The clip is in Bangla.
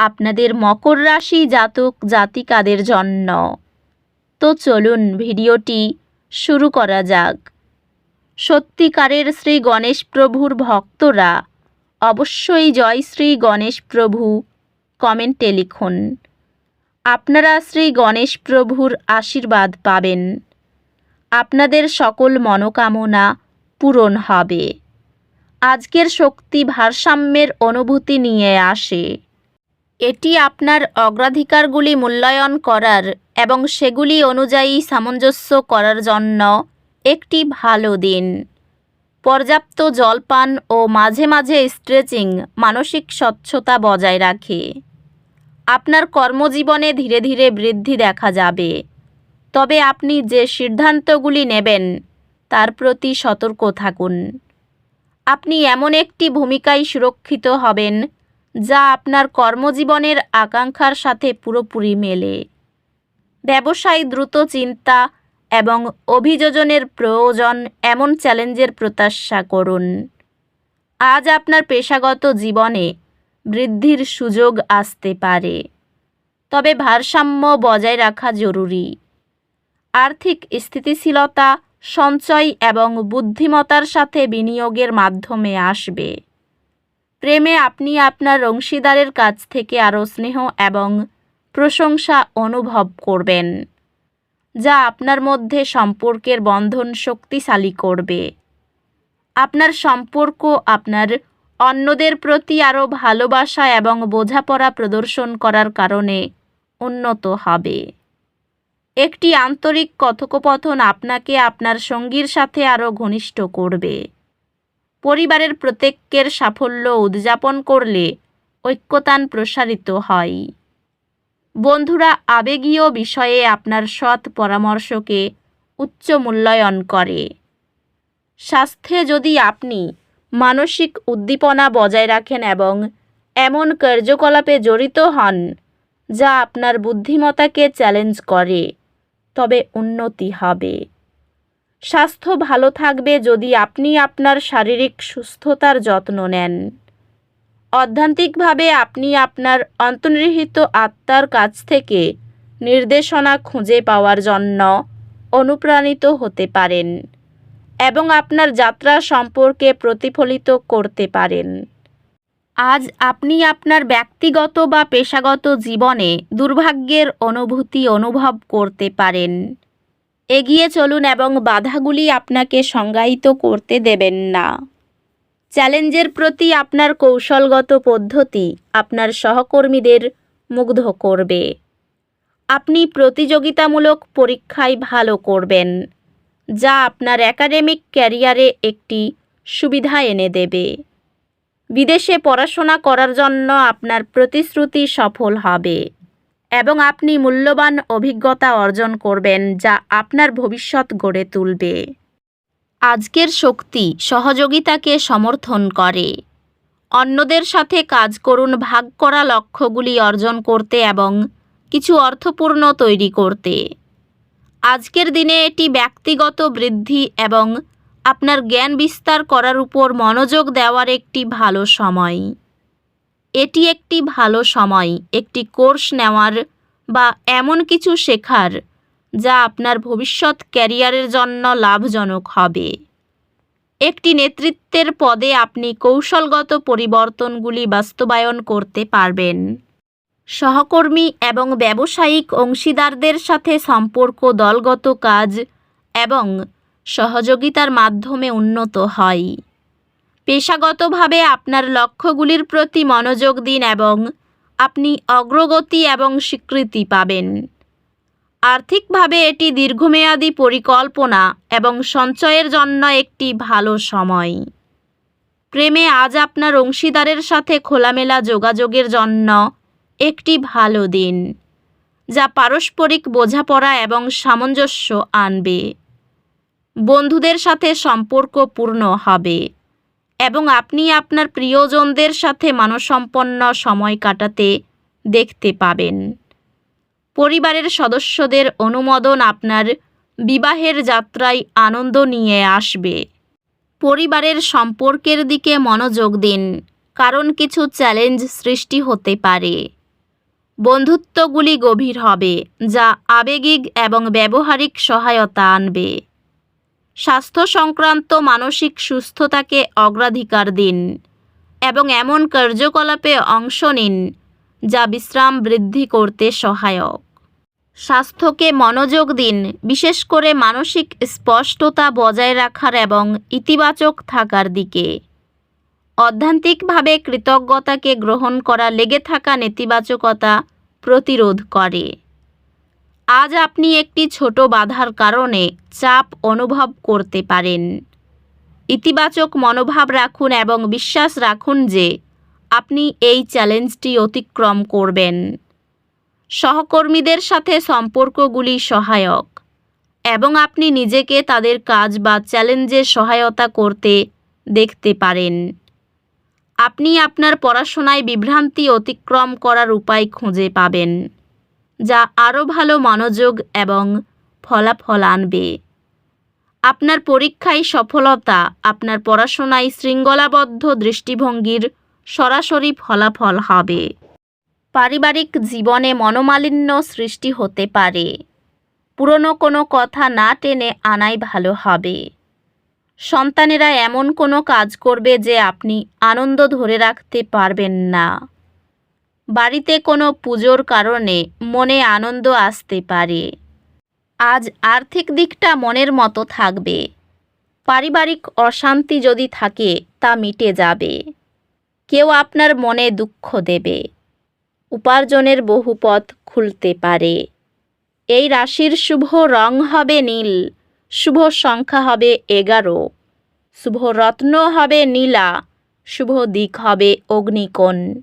আপনাদের মকর রাশি জাতক জাতিকাদের জন্য। তো চলুন ভিডিওটি শুরু করা যাক। সত্যিকারের শ্রী গণেশ প্রভুর ভক্তরা অবশ্যই জয় শ্রী গণেশ প্রভু কমেন্টে লিখুন। আপনারা শ্রী গণেশ প্রভুর আশীর্বাদ পাবেন। আপনাদের সকল মনোকামনা পূরণ হবে। আজকের শক্তি ভারসাম্যের অনুভূতি নিয়ে আসে। এটি আপনার অগ্রাধিকারগুলি মূল্যায়ন করার এবং সেগুলি অনুযায়ী সামঞ্জস্য করার জন্য একটি ভালো দিন। পর্যাপ্ত জলপান ও মাঝে মাঝে স্ট্রেচিং মানসিক স্বচ্ছতা বজায় রাখে। আপনার কর্মজীবনে ধীরে ধীরে বৃদ্ধি দেখা যাবে। তবে আপনি যে সিদ্ধান্তগুলি নেবেন, তার প্রতি সতর্ক থাকুন। আপনি এমন একটি ভূমিকায় সুরক্ষিত হবেন যা আপনার কর্মজীবনের আকাঙ্ক্ষার সাথে পুরোপুরি মেলে। ব্যবসায় দ্রুত চিন্তা এবং অভিযোজনের প্রয়োজন এমন চ্যালেঞ্জের প্রত্যাশা করুন। আজ আপনার পেশাগত জীবনে বৃদ্ধির সুযোগ আসতে পারে। তবে ভারসাম্য বজায় রাখা জরুরি। আর্থিক স্থিতিশীলতা, সঞ্চয় এবং বুদ্ধিমতার সাথে বিনিয়োগের মাধ্যমে আসবে। প্রেমে আপনি আপনার অংশীদারের কাছ থেকে আরও স্নেহ এবং প্রশংসা অনুভব করবেন, যা আপনার মধ্যে সম্পর্কের বন্ধন শক্তিশালী করবে। আপনার সম্পর্ক আপনার অন্যদের প্রতি আরও ভালোবাসা এবং বোঝাপড়া প্রদর্শন করার কারণে উন্নত হবে। একটি আন্তরিক কথোপকথন আপনাকে আপনার সঙ্গীর সাথে আরও ঘনিষ্ঠ করবে। পরিবারের প্রত্যেকের সাফল্য উদযাপন করলে ঐক্যতান প্রসারিত হয়। বন্ধুরা, আবেগীয় বিষয়ে আপনার সৎ পরামর্শকে উচ্চ মূল্যায়ন করে। স্বাস্থ্যে যদি আপনি মানসিক উদ্দীপনা বজায় রাখেন এবং এমন কার্যকলাপে জড়িত হন যা আপনার বুদ্ধিমত্তাকে চ্যালেঞ্জ করে, তবে উন্নতি হবে। স্বাস্থ্য ভালো থাকবে যদি আপনি আপনার শারীরিক সুস্থতার যত্ন নেন। অধ্যান্তিকভাবে আপনি আপনার অন্তর্নিহিত আত্মার কাছ থেকে নির্দেশনা খুঁজে পাওয়ার জন্য অনুপ্রাণিত হতে পারেন এবং আপনার যাত্রা সম্পর্কে প্রতিফলিত করতে পারেন। আজ আপনি আপনার ব্যক্তিগত বা পেশাগত জীবনে দুর্ভাগ্যের অনুভূতি অনুভব করতে পারেন। এগিয়ে চলুন এবং বাধাগুলি আপনাকে সংজ্ঞায়িত করতে দেবেন না। চ্যালেঞ্জের প্রতি আপনার কৌশলগত পদ্ধতি আপনার সহকর্মীদের মুগ্ধ করবে। আপনি প্রতিযোগিতামূলক পরীক্ষায় ভালো করবেন, যা আপনার একাডেমিক ক্যারিয়ারে একটি সুবিধা এনে দেবে। বিদেশে পড়াশোনা করার জন্য আপনার প্রতিশ্রুতি সফল হবে। এবং আপনি মূল্যবান অভিজ্ঞতা অর্জন করবেন যা আপনার ভবিষ্যৎ গড়ে তুলবে। আজকের শক্তি সহযোগিতাকে সমর্থন করে। অন্যদের সাথে কাজ করুন, ভাগ করা লক্ষ্যগুলি অর্জন করতে এবং কিছু অর্থপূর্ণ তৈরি করতে। আজকের দিনে এটি ব্যক্তিগত বৃদ্ধি এবং আপনার জ্ঞান বিস্তার করার উপর মনোযোগ দেওয়ার একটি ভালো সময়। এটি একটি ভালো সময়, একটি কোর্স নেওয়ার বা এমন কিছু শেখার যা আপনার ভবিষ্যৎ ক্যারিয়ারের জন্য লাভজনক হবে। একটি নেতৃত্বের পদে আপনি কৌশলগত পরিবর্তনগুলি বাস্তবায়ন করতে পারবেন। সহকর্মী এবং ব্যবসায়িক অংশীদারদের সাথে সম্পর্ক দলগত কাজ এবং সহযোগিতার মাধ্যমে উন্নত হয়। পেশাগতভাবে আপনার লক্ষ্যগুলির প্রতি মনোযোগ দিন এবং আপনি অগ্রগতি এবং স্বীকৃতি পাবেন। আর্থিকভাবে এটি দীর্ঘমেয়াদী পরিকল্পনা এবং সঞ্চয়ের জন্য একটি ভালো সময়। প্রেমে আজ আপনার অংশীদারের সাথে খোলামেলা যোগাযোগের জন্য একটি ভালো দিন, যা পারস্পরিক বোঝাপড়া এবং সামঞ্জস্য আনবে। বন্ধুদের সাথে সম্পর্ক পূর্ণ হবে। এবং আপনি আপনার প্রিয়জনদের সাথে মানসম্পন্ন সময় কাটাতে দেখতে পাবেন। পরিবারের সদস্যদের অনুমোদন আপনার বিবাহের যাত্রায় আনন্দ নিয়ে আসবে। পরিবারের সম্পর্কের দিকে মনোযোগ দিন, কারণ কিছু চ্যালেঞ্জ সৃষ্টি হতে পারে। বন্ধুত্বগুলি গভীর হবে, যা আবেগিক এবং ব্যবহারিক সহায়তা আনবে। স্বাস্থ্য সংক্রান্ত মানসিক সুস্থতাকে অগ্রাধিকার দিন এবং এমন কার্যকলাপে অংশ নিন যা বিশ্রাম বৃদ্ধি করতে সহায়ক। স্বাস্থ্যকে মনোযোগ দিন, বিশেষ করে মানসিক স্পষ্টতা বজায় রাখার এবং ইতিবাচক থাকার দিকে। অধ্যান্তিকভাবে কৃতজ্ঞতাকে গ্রহণ করা, লেগে থাকা নেতিবাচকতা প্রতিরোধ করে। আজ আপনি একটি ছোট বাধার কারণে চাপ অনুভব করতে পারেন। ইতিবাচক মনোভাব রাখুন এবং বিশ্বাস রাখুন যে আপনি এই চ্যালেঞ্জটি অতিক্রম করবেন। সহকর্মীদের সাথে সম্পর্কগুলি সহায়ক এবং আপনি নিজেকে তাদের কাজ বা চ্যালেঞ্জে সহায়তা করতে দেখতে পারেন। আপনি আপনার পড়াশোনায় বিভ্রান্তি অতিক্রম করার উপায় খুঁজে পাবেন। যা আরও ভালো মনোযোগ এবং ফলাফল আনবে। আপনার পরীক্ষায় সফলতা, আপনার পড়াশোনায় শৃঙ্খলাবদ্ধ দৃষ্টিভঙ্গির সরাসরি ফলাফল হবে। পারিবারিক জীবনে মনোমালিন্য সৃষ্টি হতে পারে। পুরনো কোনো কথা না টেনে আনাই ভালো হবে। সন্তানেরা এমন কোনো কাজ করবে যে আপনি আনন্দ ধরে রাখতে পারবেন না। বাড়িতে কোনো পুজোর কারণে মনে আনন্দ আসতে পারে। আজ আর্থিক দিকটা মনের মতো থাকবে। পারিবারিক অশান্তি যদি থাকে, তা মিটে যাবে। কেউ আপনার মনে দুঃখ দেবে। উপার্জনের বহু পথ খুলতে পারে। এই রাশির শুভ রং হবে নীল, শুভ সংখ্যা হবে এগারো, শুভ রত্ন হবে নীলা, শুভ দিক হবে অগ্নিকোণ।